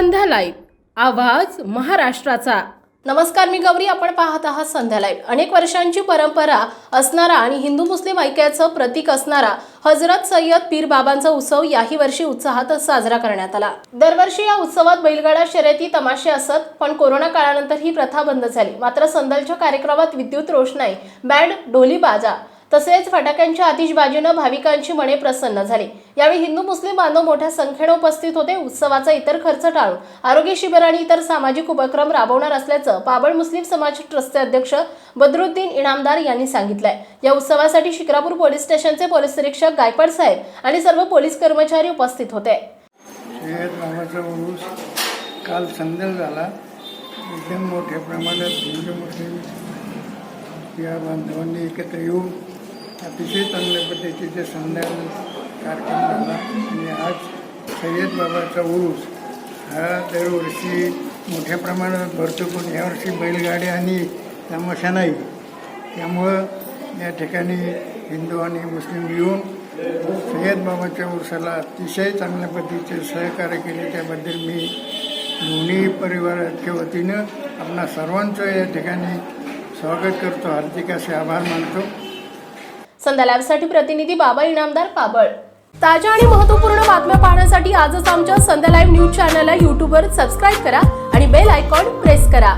संध्या live. आवाज महाराष्ट्राचा. नमस्कार मी गौरी. आपण पाहत आहात संध्या लाईव्ह. अनेक वर्षांची परंपरा असणारा आणि हिंदू मुस्लिम ऐक्याचं प्रतीक असणारा हजरत सय्यद पीर बाबांचा उत्सव याही वर्षी उत्साहात साजरा करण्यात आला. दरवर्षी या उत्सवात बैलगाडा शर्यती तमाशे असत पण कोरोना काळानंतर ही प्रथा बंद झाली. मात्र संदलच्या कार्यक्रमात विद्युत रोषणाई बँड ढोली बाजा तसेच फटाक्यांच्या आतिषबाजीनं भाविकांची मने प्रसन्न झाली. यावेळी हिंदू मुस्लिम बांधव मोठ्या संख्येनं उपस्थित होते. उत्सवाचा इतर खर्च टाळून आरोग्य शिबिर आणि इतर सामाजिक उपक्रम राबवणार असल्याचं पाबळ मुस्लिम समाज ट्रस्टचे अध्यक्ष बदरुद्दीन इनामदार यांनी सांगितलंय. या उत्सवासाठी शिक्रापूर पोलीस स्टेशनचे पोलीस निरीक्षक गायपड साहेब आणि सर्व पोलीस कर्मचारी उपस्थित होते. काल संध्याल झाला. एकदम मोठ्या प्रमाणात हिंदू मुस्लिम या बांधवांनी एकत्र येऊन अतिशय चांगल्या पद्धतीचे संध्याल कार्यक्रम झाला आणि आज सय्यद बाबाचा उरूस हा दरवर्षी मोठ्या प्रमाणात भरतो पण यावर्षी बैलगाडी आणि तमाशा नाही. त्यामुळं या ठिकाणी हिंदू आणि मुस्लिम येऊन सय्यद बाबाच्या उर्साला अतिशय चांगल्या पद्धतीचे सहकार्य केले. त्याबद्दल मी दोन्ही परिवाराच्या वतीनं आपणा सर्वांचं या ठिकाणी स्वागत करतो. हार्दिक असे आभार मानतो. संध्या लाईव्हसाठी प्रतिनिधी बाबा इनामदार पाबळ. ताज्या आणि महत्त्वपूर्ण बातम्या पाहण्यासाठी आजच आमच्या संध्या लाईव्ह न्यूज चॅनलला यूट्यूबवर सबस्क्राईब करा आणि बेल आयकॉन प्रेस करा.